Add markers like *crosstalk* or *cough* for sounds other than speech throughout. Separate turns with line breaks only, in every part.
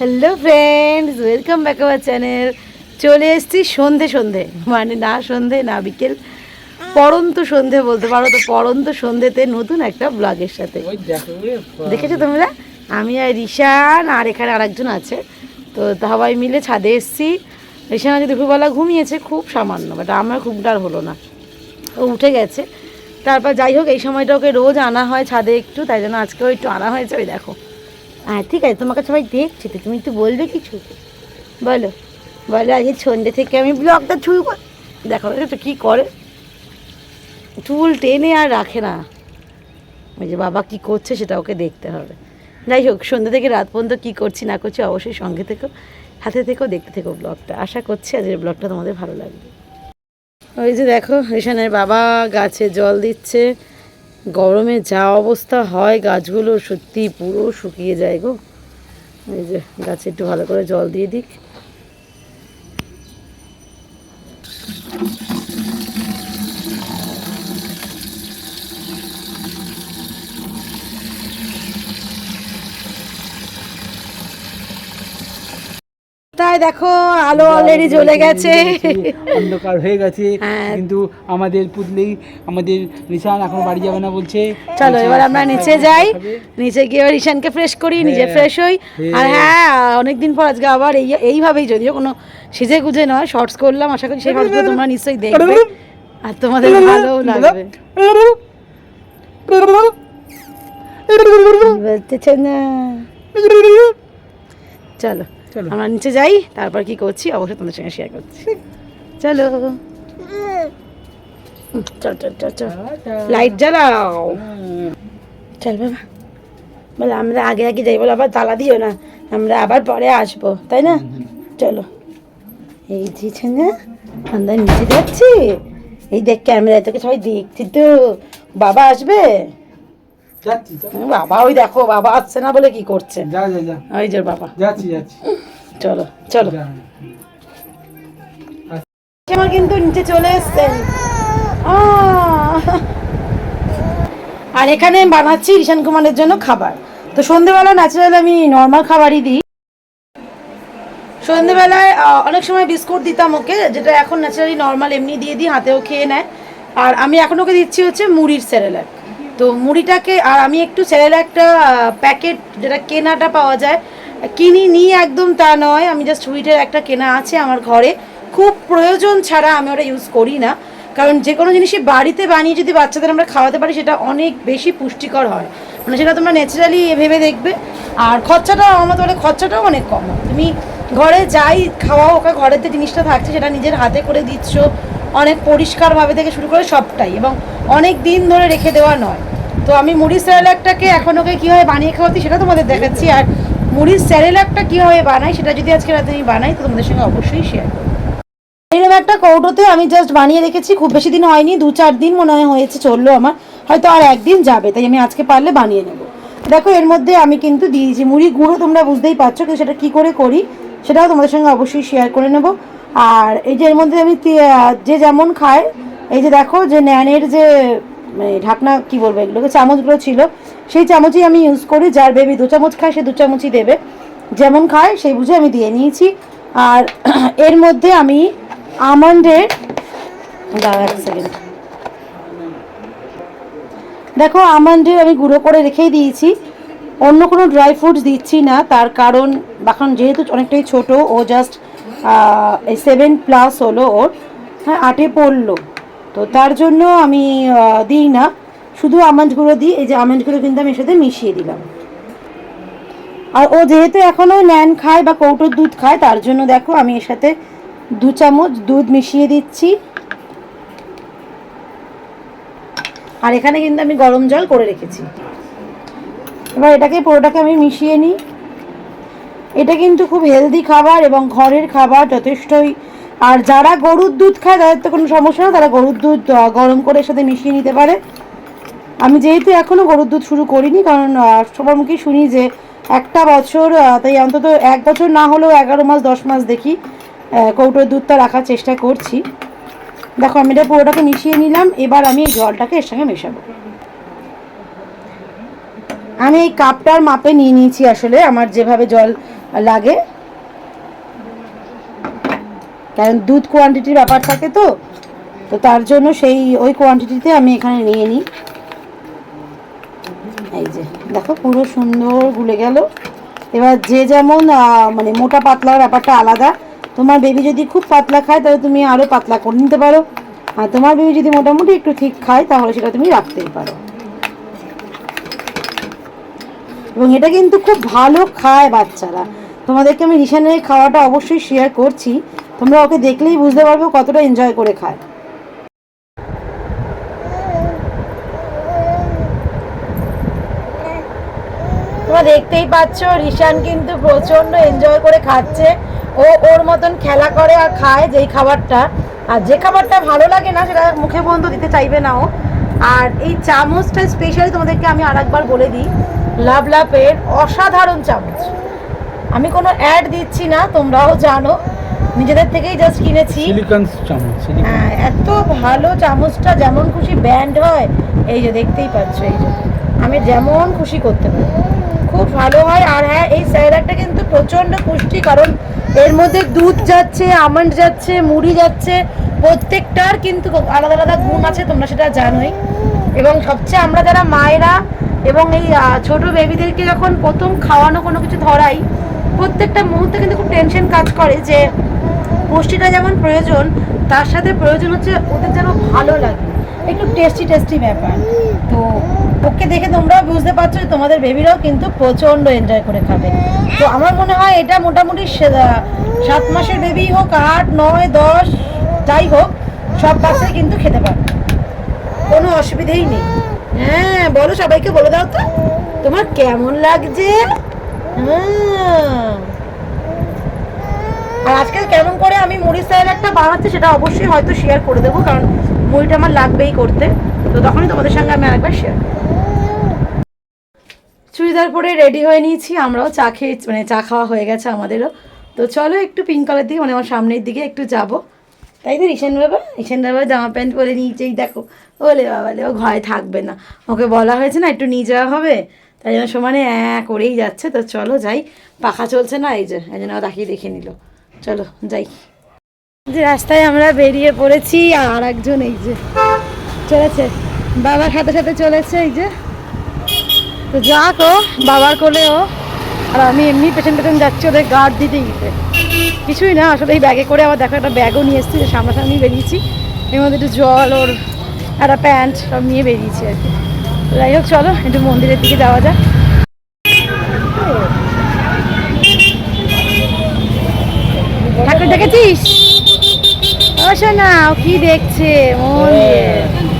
Hello friends welcome back our channel চলে এসেছি সন্ধে সন্ধে। মানে না সন্ধে না বিকেল। পরন্ত সন্ধে বলতে পারো তো পরন্ত সন্ধেতে নতুন একটা ব্লগের সাথে। দেখেছ তোমরা? আমি আর রিশান আর এখানে আরেকজন আছে। তো সবাই মিলে ছাদে এসেছি। রিশান আজকে দুপুরবেলা ঘুমিয়েছে খুব সামান্য বাট আমার খুব ডার হলো না। ও উঠে গেছে। তারপর যাই হোক এই সময়টা ওকে রোজ আনা হয় ছাদে একটু তাই জন্য আজকেও একটু আনা হয়েছে ওই দেখো। হ্যাঁ ঠিক আছে, তোমাকে সবাই দেখছে তো, তুমি একটু বলবে কিছু। বলো বলো, আজকে সন্ধ্যে থেকে আমি ব্লগটা শুরু কর দেখো তো কী করে? চুল টেনে আর রাখে না। ওই যে বাবা কি করছে সেটা ওকে দেখতে হবে। যাই হোক, সন্ধ্যে থেকে রাত পর্যন্ত কী করছি না করছি অবশ্যই সঙ্গে থেকো হাতে থেকেও দেখতে থেকো ব্লগটা আশা করছি আজকের ব্লগটা তোমাদের ভালো লাগবে। ওই যে দেখো, রেশনের বাবা গাছে জল দিচ্ছে। গরমে যা অবস্থা হয়, গাছগুলো সত্যি পুরো শুকিয়ে যায় গো। এই যে গাছে একটু ভালো করে জল দিয়ে দিক তাই দেখো আলো অলরেডি জ্বলে গেছে।
অন্ধকার হয়ে গেছে
হ্যাঁ।
কিন্তু আমাদের পুতলি আমাদের নিশান এখন বাড়ি যাবে না বলছে।
চলো এবার আমরা নিচে যাই। নিচে গিয়ে ঈশানকে ফ্রেশ করি নিজে
হ্যাঁ,
ফ্রেশ হই। আর
হ্যাঁ।
হ্যাঁ অনেকদিন পর আজকে আবার এই এইভাবেই যদিও কোনো সেজে গুজে নয় শর্টস করলাম আশা করি সেই শর্টসগুলো তোমরা নিশ্চয়ই দেখবে। আর তোমাদের ভালোও লাগবে। বলতেছে না চলো।
চলো।
আমরা নিচে যাই তারপর কি করছি অবশ্যই তোমাদের সঙ্গে শেয়ার করছি। চলো। চল চল চল চল। লাইট জ্বালাও। চল বাবা। বলে আমরা আগে আগে যাই বলে আবার তালা দিও না। আমরা আবার পরে আসব তাই না? চলো। এই যে না আমরা নিচে যাচ্ছি। এই দেখ ক্যামেরায় তোকে সবাই দেখছি তো। বাবা আসবে। বাবা ওই দেখো বাবা আসছে না বলে কি করছে ওই যে বাবা।
যাচ্ছি যাচ্ছি।
চলো চলো। আমার কিন্তু নিচে চলে এসছেন! আর এখানে বানাচ্ছি ঈশান কুমারের জন্য খাবার। তো সন্ধেবেলা ন্যাচারাল আমি নর্মাল খাবারই দিই। সন্ধেবেলায় অনেক সময় বিস্কুট দিতাম ওকে যেটা এখন ন্যাচারালি নর্মাল এমনি দিয়ে দিই হাতেও খেয়ে নেয়। আর আমি এখন ওকে দিচ্ছি হচ্ছে মুড়ির সেরেলাক। তো মুড়িটাকে, আর আমি একটু সেরেলাকটা প্যাকেট যেটা কেনাটা পাওয়া যায়, কিনি, নিই একদম তা নয়। আমি জাস্ট হুইটের একটা কেনা আছে আমার ঘরে। খুব প্রয়োজন ছাড়া আমি ওটা ইউজ করি না। কারণ যে কোনো জিনিসই বাড়িতে বানিয়ে যদি বাচ্চাদের আমরা খাওয়াতে পারি, সেটা অনেক বেশি পুষ্টিকর হয়। মানে সেটা তোমরা ন্যাচারালি ভেবে দেখবে। আর খরচাটাও আমার বলে খরচাটাও অনেক কম। তুমি ঘরে যাই খাওয়া ওকে ঘরেতে জিনিসটা থাকছে, সেটা নিজের হাতে করে দিচ্ছ পরিষ্কারভাবে থেকে শুরু করে সবটাই এবং অনেক দিন ধরে রেখে দেওয়া নয়। তো আমি মুড়ি স্যারেলাকটাকে এখন ওকে কীভাবে বানিয়ে খাওয়াচ্ছি সেটা তোমাদের দেখাচ্ছি। আর মুড়ির স্যারেলাকটা কীভাবে বানাই সেটা যদি আজকে রাতে আমি বানাই, তো তোমাদের সঙ্গে অবশ্যই শেয়ার করব। এরকম একটা কৌটোতে আমি জাস্ট বানিয়ে রেখেছি, খুব বেশি দিন হয়নি, দু চার দিন মনে হয় হয়েছে, চলল আমার। হয়তো আর একদিন যাবে, তাই আমি আজকে পারলে বানিয়ে নেব। দেখো, এর মধ্যে আমি কিন্তু দিয়েছি মুড়ি গুঁড়ো, তোমরা বুঝতেই পারছ, কিন্তু সেটা কী করে করি সেটাও তোমাদের সঙ্গে অবশ্যই শেয়ার করে নেব। আর এই যে এর মধ্যে আমি যে যেমন খায়, এই যে দেখো যে ন্যানের যে মানে ঢাকনা কি বলব এগুলোকে, চামচগুলো ছিল, সেই চামচই আমি ইউজ করি, যার বেবি দু চামচ খায়, সে দু চামচই দেবে। যেমন খায়, সেই বুঝে আমি দিয়ে নিয়েছি। আর *clears throat* এর মধ্যে আমি আমন্ডের দেখো, আমন্ডের আমি গুঁড়ো করে রেখেই দিয়েছি। অন্য কোনো ড্রাই ফ্রুটস দিচ্ছি না, তার কারণ এখন যেহেতু অনেকটাই ছোট, ও জাস্ট সেভেন প্লাস হলো ওর হ্যাঁ আটে পড়ল। তো তার জন্য আমি দিই না। শুধু আমন্ড গুঁড়ো দিই, এই যে আমন্ড গুঁড়ো কিন্তু আমি সাথে মিশিয়ে দিলাম। আর ও যেহেতু এখনও ন্যান খায় বা কৌটোর দুধ খায়, তার জন্য দেখো আমি এর সাথে দু চামচ দুধ মিশিয়ে দিচ্ছি। আর এখানে কিন্তু আমি গরম জল করে রেখেছি। এবার এটাকে পুরোটাকে আমি মিশিয়ে নিই। এটা কিন্তু খুব হেলদি খাবার এবং ঘরের খাবার যথেষ্টই। আর যারা গরুর দুধ খায়, তাদের তো কোনো সমস্যা না, তারা গরুর দুধ গরম করে সাথে মিশিয়ে নিতে পারে। আমি যেহেতু এখনও গরুর দুধ শুরু করিনি, কারণ সবার মুখেই শুনি যে একটা বছর তাই অন্তত এক বছর না হলেও এগারো মাস, দশ মাস দেখি কৌটোর দুধটা রাখার চেষ্টা করছি। দেখো, আমি এটা পুরোটাকে মিশিয়ে নিলাম, এবার আমি এই জলটাকে এর সঙ্গে মেশাবো। আমি এই কাপটার মাপে নিয়ে নিয়েছি আসলে, আমার যেভাবে জল লাগে? কারণ দুধ কোয়ান্টিটির ব্যাপার থাকে তো। তো তার জন্য সেই ওই কোয়ান্টিটিতে আমি এখানে নিয়ে নিই। এই যে, দেখো পুরো সুন্দর গুলে গেল। এবার যে যেমন মানে মোটা পাতলার ব্যাপারটা আলাদা। তোমার বেবি যদি খুব পাতলা খায়, তাহলে তুমি আরও পাতলা করে নিতে পারো। আর তোমার বেবি যদি মোটামুটি একটু ঠিক খায়, তাহলে সেটা তুমি রাখতেই পারো। এবং এটা কিন্তু খুব ভালো খায় বাচ্চারা। তোমাদেরকে আমি রিসানের খাওয়াটা অবশ্যই শেয়ার করছি। তোমরা ওকে দেখলেই বুঝতে পারবে কতটা এনজয় করে খায়। তোমরা দেখতেই পাচ্ছ, রিশান কিন্তু প্রচণ্ড এনজয় করে খাচ্ছে। ও ওর মতন খেলা করে আর খায় যেই খাবারটা। আর যে খাবারটা ভালো লাগে না, সেটা মুখে বন্ধ দিতে চাইবে না ও। আর এই চামচটা স্পেশালি তোমাদেরকে আমি আরেকবার বলে দিই। লাভ লাভের অসাধারণ চামচ। আমি কোনো অ্যাড দিচ্ছি না তোমরাও জানো। নিজেদের থেকেই জাস্ট কিনেছি। হ্যাঁ এত ভালো চামচটা যেমন খুশি ব্যান্ড হয় এই যে দেখতেই পাচ্ছ এই যে। আমি যেমন খুশি করতে পারি। খুব ভালো হয় আর হ্যাঁ এই স্যালাডটা কিন্তু প্রচণ্ড পুষ্টি কারণ এর মধ্যে দুধ যাচ্ছে আমন্ড যাচ্ছে মুড়ি যাচ্ছে প্রত্যেকটার কিন্তু আলাদা আলাদা গুণ আছে তোমরা সেটা জানোই। এবং সবচেয়ে আমরা যারা মায়েরা এবং এই ছোট বেবিদেরকে যখন প্রথম খাওয়ানো কোনো কিছু ধরাই, প্রত্যেকটা মুহূর্তে কিন্তু খুব টেনশন কাজ করে যে পুষ্টিটা যেমন প্রয়োজন, তার সাথে প্রয়োজন হচ্ছে ওদের যেন ভালো লাগে। একটু টেস্টি টেস্টি ব্যাপার। তো ওকে দেখে তোমরাও বুঝতে পারছ যে তোমাদের বেবিরাও কিন্তু প্রচণ্ড এনজয় করে খাবে। তো আমার মনে হয় এটা মোটামুটি সাত মাসের বেবি হোক, আট, নয়, দশ, যাই হোক, সব বাচ্চাই কিন্তু খেতে পারবে। কোনো অসুবিধেই নেই। হ্যাঁ বলো সবাইকে বলে দাও তো। তোমার কেমন লাগছে? হ্যাঁ। আর আজকে কেমন করে আমি মুড়ি স্যালাডটা বানাচ্ছি সেটা অবশ্যই হয়তো শেয়ার করে দেবো, কারণ মুড়িটা আমার লাগবেই করতে। তো তখনই তোমাদের সঙ্গে আমি আরেকবার শেয়ার চুড়িদার পরে রেডি হয়ে নিয়েছি, আমরাও চা খেয়ে মানে চা খাওয়া হয়ে গেছে আমাদেরও। তো চলো একটু পিঙ্ক কালার দিকে মানে আমার সামনের দিকে একটু যাব। তাই তো ঈশান বাবা? ঈশান বাবা জামা প্যান্ট পরে নিচেই দেখো। ওলে বাবালে ও ঘরে থাকবে না। ওকে বলা হয়েছে না, একটু নিয়ে যাওয়া হবে। তাই জন্য সমানে অ্যাঁ করেই যাচ্ছে। তো চলো যাই। পাখা চলছে না, এই যে, এই জন্য তাকিয়ে দেখে নিল। চলো, যাই। যে রাস্তায় আমরা বেরিয়ে পড়েছি, আর একজন এই যে চলেছে। বাবার সাথে সাথে চলেছে, এই যে। তো যাক ও, বাবার কোলে ও আর আমি এমনি পেছন পেছন যাচ্ছি, ওদের গার্ড দিতে দিতে। কিছুই না, আসলে এই ব্যাগে করে আবার দেখো একটা ব্যাগও নিয়ে এসেছি যে সামনাসামনি বেরিয়েছি। এর মধ্যে একটু জল, ওর একটা প্যান্ট সব নিয়ে বেরিয়েছি আর কি। যাই হোক, চলো, একটু মন্দিরের দিকে যাওয়া যাক। ঠাকুর দেখেছিস? ও না কি দেখছে? মন্দির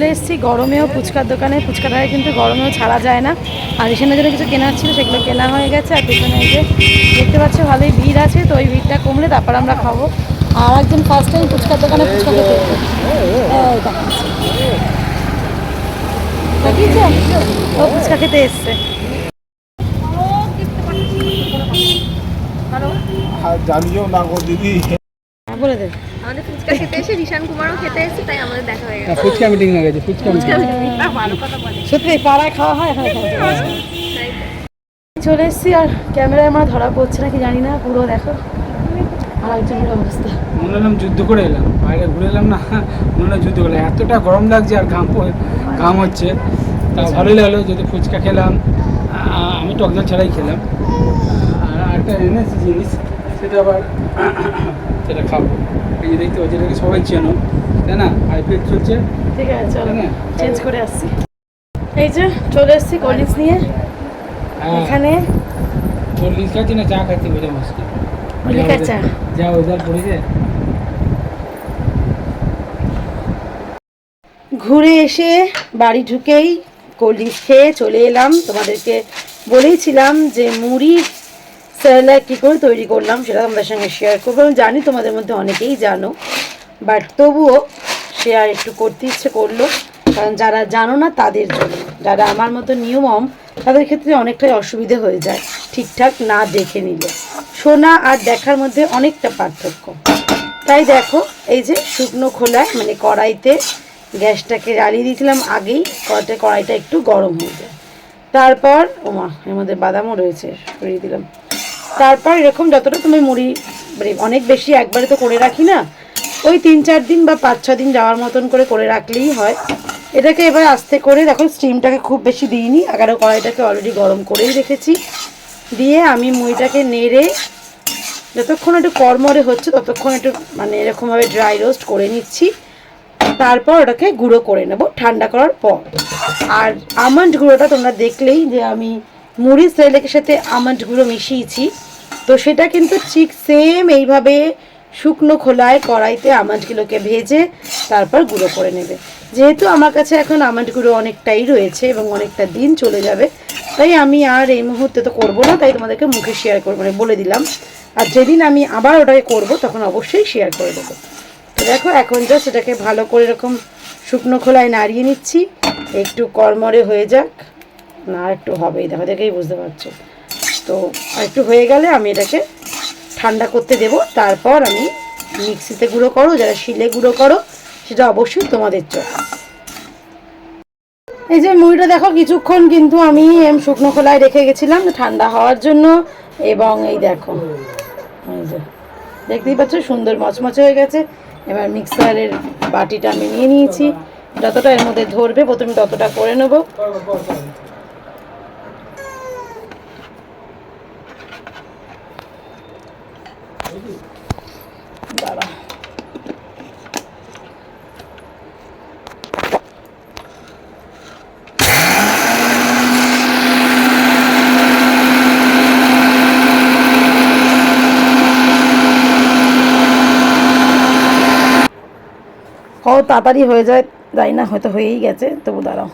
চলে এসেছি গরমেও ফুচকার দোকানে। ফুচকাটাকে কিন্তু গরমেও ছাড়া যায় না। আর এখানে জন্য কিছু কেনার ছিল, সেগুলো কেনা হয়ে গেছে। আর পেছনে এই যে দেখতে পাচ্ছ, ভালোই ভিড় আছে, তো ওই ভিড়টা কমলে তারপর আমরা খাব। আর একজন ফার্স্ট টাইম ফুচকার দোকানে ফুচকা খেতে? ও ফুচকা খেতে এসছে।
জানিও না গো দিদি।
বলে দেবে
আমাদের ফুচকা খেতে এসে রিশান কুমারও খেতে এসে তাই আমাদের দেখা হয়ে গেছে।
ফুচকা মিটিং হয়ে গেছে ফুচকা মিটিং
সত্যি পাড়ায় খাওয়া হয়? এখানে চলে এসেছি আর ক্যামেরায় আমার ধরা পড়ছে নাকি জানি না পুরো দেখো। আর একজনের অবস্থা।
মনে হলাম যুদ্ধ করে এলাম বাইরে ঘুরে এলাম না মনে যুদ্ধ করে এতটা গরম লাগছে আর ঘাম ঘাম হচ্ছে। তা ভালোই লাগল যদি ফুচকা খেলাম। আমি টক জল ছাড়াই খেলাম। আর একটা এনেছি জিনিস সেটা আবার সেটা খাব। এই যে দেখতে পাচ্ছি এটাকে সবাই চেনো তাই না? আইপিএল চলছে।
ঠিক আছে চলো। চেঞ্জ করে আসছি। এই যে চলে এসেছি কলিগস নিয়ে।
হ্যাঁ।
এখানে
চল্লিশ খাচ্ছি না চা খাচ্ছি বোঝা মুশকিল
চা
যা ওয়েদার পড়েছে
ঘুরে। এসে বাড়ি ঢুকেই কোল্ড ড্রিঙ্কস খেয়ে চলে এলাম। তোমাদেরকে বলেইছিলাম যে মুড়ি স্যালাড কী করে তৈরি করলাম সেটা তোমাদের সঙ্গে শেয়ার করব। আমি জানি তোমাদের মধ্যে অনেকেই জানো বাট তবুও শেয়ার একটু করতে ইচ্ছে করল। কারণ যারা জানো না তাদের জন্য, যারা আমার মতো নিয়মম তাদের ক্ষেত্রে অনেকটাই অসুবিধে হয়ে যায় ঠিকঠাক না দেখে নিলে। শোনা আর দেখার মধ্যে অনেকটা পার্থক্য। তাই দেখো, এই যে শুকনো খোলায় মানে কড়াইতে গ্যাসটাকে জ্বালিয়ে দিয়েছিলাম আগেই কড়াইটা একটু গরম হয়ে যায়। তারপর, ওমা, এর মধ্যে বাদামও রয়েছে, সরিয়ে দিলাম। তারপর এরকম যতটা তুমি মুড়ি মানে অনেক বেশি একবারে তো করে রাখি না, ওই তিন চার দিন বা পাঁচ ছ দিন যাওয়ার মতন করে করে রাখলেই হয়। এটাকে এবার আস্তে করে, দেখো স্টিমটাকে খুব বেশি দিইনি এগারো কড়াইটাকে অলরেডি গরম করেই রেখেছি। দিয়ে আমি মুড়িটাকে নেড়ে, যতক্ষণ একটু কর্মরে হচ্ছে ততক্ষণ একটু মানে এরকমভাবে ড্রাই রোস্ট করে নিচ্ছি। তারপর ওটাকে গুঁড়ো করে নেব ঠান্ডা করার পর। আর আমন্ড গুঁড়োটা তোমরা দেখলেই যে আমি মুড়ি সেলেকের সাথে আমন্ড গুঁড়ো মিশিয়েছি। তো সেটা কিন্তু ঠিক সেম এইভাবে শুকনো খোলায় কড়াইতে আমন্ডগুলোকে ভেজে তারপর গুঁড়ো করে নেবে। যেহেতু আমার কাছে এখন আমন্ড গুঁড়ো অনেকটাই রয়েছে এবং অনেকটা দিন চলে যাবে, তাই আমি আর এই মুহূর্তে তো করব না, তাই তোমাদেরকে মুখে শেয়ার করব মানে বলে দিলাম। আর যেদিন আমি আবার ওটাকে করব, তখন অবশ্যই শেয়ার করে দেবো। তো দেখো, এখন জাস্ট সেটাকে ভালো করে এরকম শুকনো খোলায় নাড়িয়ে নিচ্ছি। একটু কড়মড়ে হয়ে যাক। না, একটু হবেই, দেখো, দেখেই বুঝতে পারছ। তো একটু হয়ে গেলে আমি এটাকে ঠান্ডা করতে দেব। তারপর আমি মিক্সিতে গুঁড়ো করো, যারা শিলে গুঁড়ো করো, সেটা অবশ্যই তোমাদের চোখ এই যে মুড়িটা দেখো, কিছুক্ষণ কিন্তু আমি এম শুকনো খোলায় রেখে গেছিলাম, ঠান্ডা হওয়ার জন্য। এবং এই দেখো, এই যে, দেখতেই পাচ্ছ, সুন্দর মচমচে হয়ে গেছে। এবার মিক্সারের বাটিটা আমি নিয়ে নিয়েছি। যতটা এর মধ্যে ধরবে, প্রথমে ততটা করে নেব দাঁড়া কত তাড়াতাড়ি হয়ে যায় যাই না হয়তো হয়েই গেছে তবু দাঁড়াও।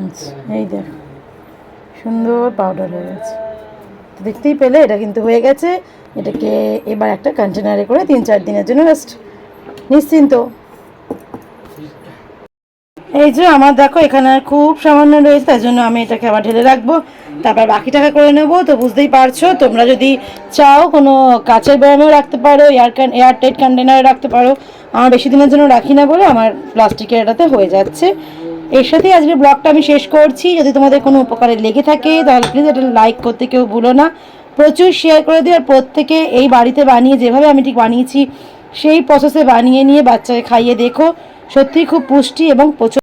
আচ্ছা, এই দেখ সুন্দর পাউডার হয়ে গেছে। তো দেখতেই পেলে এটা কিন্তু হয়ে গেছে এটাকে এবার একটা কন্টেনারে করে তিন চার দিনের জন্য জাস্ট নিশ্চিন্ত। এই যে আমার দেখো এখানে খুব সামান্য রয়েছে তাই জন্য আমি এটাকে আবার ঢেলে রাখব। তারপর বাকি টাকা করে নেব, তো বুঝতেই পারছ, তোমরা যদি চাও কোনো কাঁচের ব্যায়ামেও রাখতে পারো এয়ার এয়ার টাইট কন্টেনারে রাখতে পারো। আমার বেশি দিনের জন্য রাখি না বলে আমার প্লাস্টিকের এটাতে হয়ে যাচ্ছে। এর সাথেই আজকে ব্লগটা আমি শেষ করছি। যদি তোমাদের কোনো উপকারে লেগে থাকে, তাহলে প্লিজ এটা লাইক করতে কেউ ভুলো না। প্রচুর শেয়ার করে দিও, আর প্রত্যেকে এই বাড়িতে বানিয়ে যেভাবে আমি ঠিক বানিয়েছি, সেই প্রসেসে বানিয়ে নিয়ে বাচ্চাকে খাইয়ে দেখো। সত্যিই খুব পুষ্টি এবং প্রচুর